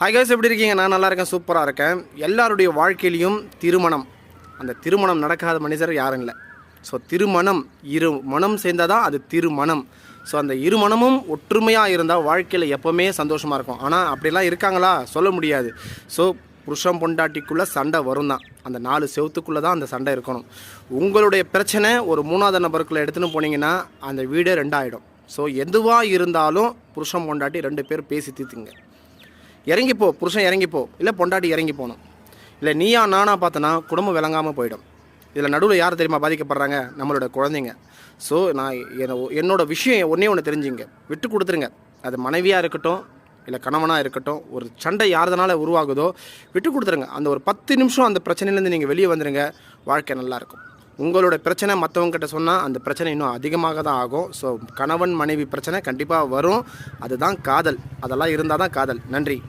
Hi guys எப்படி இருக்கீங்க? நான் நல்லா இருக்கேன் சூப்பராக இருக்கேன். எல்லாருடைய வாழ்க்கையிலையும் திருமணம். அந்த திருமணம் நடக்காத மனிதர் யாரும் இல்லை. ஸோ திருமணம் இரு மனம் சேர்ந்தால் தான் அது திருமணம். ஸோ அந்த இருமணமும் ஒற்றுமையாக இருந்தால் வாழ்க்கையில் எப்போவுமே சந்தோஷமாக இருக்கும். ஆனால் அப்படிலாம் இருக்காங்களா? சொல்ல முடியாது. ஸோ புருஷன் பொண்டாட்டிக்குள்ளே சண்டை வரும் தான் அந்த நாலு செவத்துக்குள்ளே தான் அந்த சண்டை இருக்கணும். உங்களுடைய பிரச்சனை ஒரு மூணாவது நபருக்குள்ளே எடுத்துன்னு போனீங்கன்னா அந்த வீடே ரெண்டாயிடும். ஸோ எதுவாக இருந்தாலும் புருஷன் பொண்டாட்டி ரெண்டு பேர் பேசி தீர்த்துங்க. இறங்கிப்போ புருஷன் இறங்கிப்போ இல்லை பொண்டாட்டி இறங்கி போகணும் இல்லை நீயா நானா பார்த்தனா குடும்பம் விளங்காமல் போயிடும். இதில் நடுவில் யார் தெரியுமா பாதிக்கப்படுறாங்க? நம்மளோட குழந்தைங்க. ஸோ நான் என்ன- என்னோட விஷயம் ஒன்றே ஒன்று தெரிஞ்சுங்க. விட்டு கொடுத்துருங்க. அது மனைவியாக இருக்கட்டும் இல்லை கணவனாக இருக்கட்டும் ஒரு சண்டை யாருதனால உருவாகுதோ விட்டு கொடுத்துருங்க. அந்த ஒரு பத்து நிமிஷம் அந்த பிரச்சனையிலேருந்து நீங்கள் வெளியே வந்துடுங்க வாழ்க்கை நல்லாயிருக்கும் உங்களோட பிரச்சனை மற்றவங்ககிட்ட சொன்னால் அந்த பிரச்சனை இன்னும் அதிகமாக தான் ஆகும். ஸோ கணவன் மனைவி பிரச்சனை கண்டிப்பாக வரும். அதுதான் காதல். அதெல்லாம் இருந்தால் தான் காதல். நன்றி.